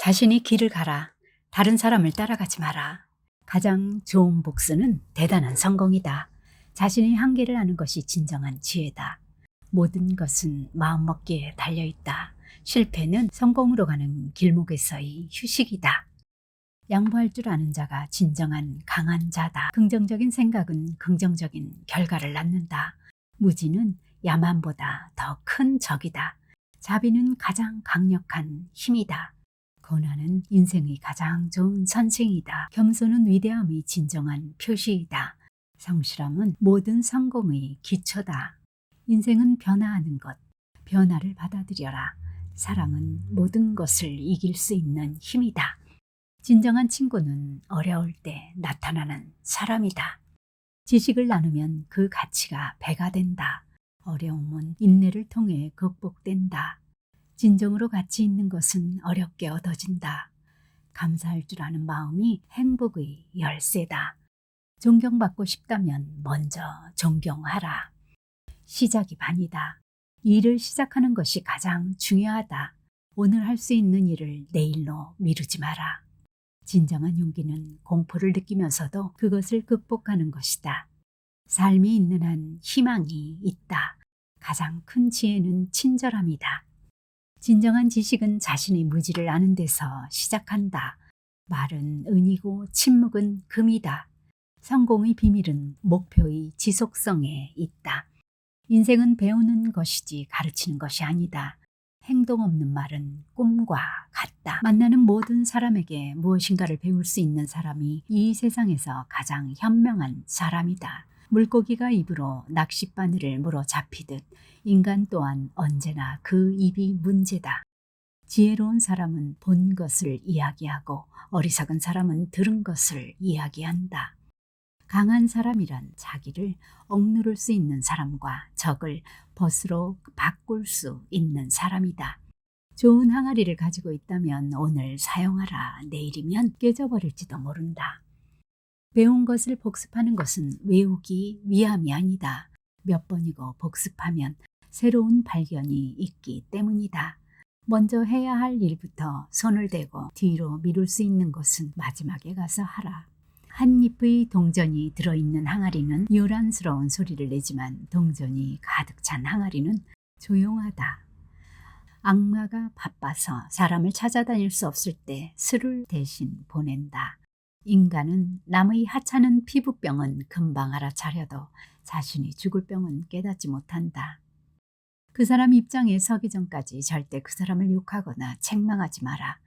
자신이 길을 가라. 다른 사람을 따라가지 마라. 가장 좋은 복수는 대단한 성공이다. 자신이 한계를 아는 것이 진정한 지혜다. 모든 것은 마음먹기에 달려있다. 실패는 성공으로 가는 길목에서의 휴식이다. 양보할 줄 아는 자가 진정한 강한 자다. 긍정적인 생각은 긍정적인 결과를 낳는다. 무지는 야만보다 더 큰 적이다. 자비는 가장 강력한 힘이다. 고난은 인생의 가장 좋은 선생이다. 겸손은 위대함의 진정한 표시이다. 성실함은 모든 성공의 기초다. 인생은 변화하는 것, 변화를 받아들여라. 사랑은 모든 것을 이길 수 있는 힘이다. 진정한 친구는 어려울 때 나타나는 사람이다. 지식을 나누면 그 가치가 배가 된다. 어려움은 인내를 통해 극복된다. 진정으로 가치 있는 것은 어렵게 얻어진다. 감사할 줄 아는 마음이 행복의 열쇠다. 존경받고 싶다면 먼저 존경하라. 시작이 반이다. 일을 시작하는 것이 가장 중요하다. 오늘 할 수 있는 일을 내일로 미루지 마라. 진정한 용기는 공포를 느끼면서도 그것을 극복하는 것이다. 삶이 있는 한 희망이 있다. 가장 큰 지혜는 친절함이다. 진정한 지식은 자신의 무지를 아는 데서 시작한다. 말은 은이고 침묵은 금이다. 성공의 비밀은 목표의 지속성에 있다. 인생은 배우는 것이지 가르치는 것이 아니다. 행동 없는 말은 꿈과 같다. 만나는 모든 사람에게 무엇인가를 배울 수 있는 사람이 이 세상에서 가장 현명한 사람이다. 물고기가 입으로 낚싯바늘을 물어 잡히듯 인간 또한 언제나 그 입이 문제다. 지혜로운 사람은 본 것을 이야기하고 어리석은 사람은 들은 것을 이야기한다. 강한 사람이란 자기를 억누를 수 있는 사람과 적을 벗으로 바꿀 수 있는 사람이다. 좋은 항아리를 가지고 있다면 오늘 사용하라. 내일이면 깨져버릴지도 모른다. 배운 것을 복습하는 것은 외우기 위함이 아니다. 몇 번이고 복습하면 새로운 발견이 있기 때문이다. 먼저 해야 할 일부터 손을 대고 뒤로 미룰 수 있는 것은 마지막에 가서 하라. 한 잎의 동전이 들어있는 항아리는 요란스러운 소리를 내지만 동전이 가득 찬 항아리는 조용하다. 악마가 바빠서 사람을 찾아다닐 수 없을 때 술을 대신 보낸다. 인간은 남의 하찮은 피부병은 금방 알아차려도 자신이 죽을 병은 깨닫지 못한다. 그 사람 입장에 서기 전까지 절대 그 사람을 욕하거나 책망하지 마라.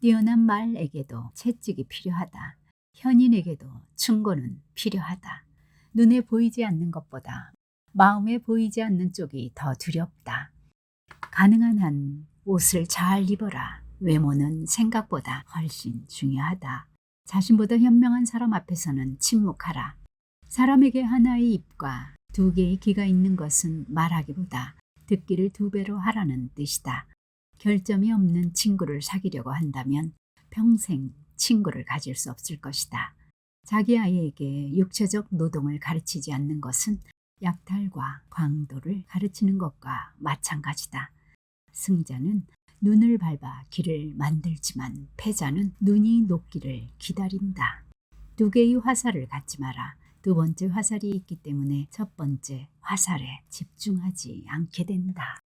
뛰어난 말에게도 채찍이 필요하다. 현인에게도 충고는 필요하다. 눈에 보이지 않는 것보다 마음에 보이지 않는 쪽이 더 두렵다. 가능한 한 옷을 잘 입어라. 외모는 생각보다 훨씬 중요하다. 자신보다 현명한 사람 앞에서는 침묵하라. 사람에게 하나의 입과 두 개의 귀가 있는 것은 말하기보다 듣기를 두 배로 하라는 뜻이다. 결점이 없는 친구를 사귀려고 한다면 평생 친구를 가질 수 없을 것이다. 자기 아이에게 육체적 노동을 가르치지 않는 것은 약탈과 광도를 가르치는 것과 마찬가지다. 승자는 눈을 밟아 길을 만들지만 패자는 눈이 녹기를 기다린다. 두 개의 화살을 갖지 마라. 두 번째 화살이 있기 때문에 첫 번째 화살에 집중하지 않게 된다.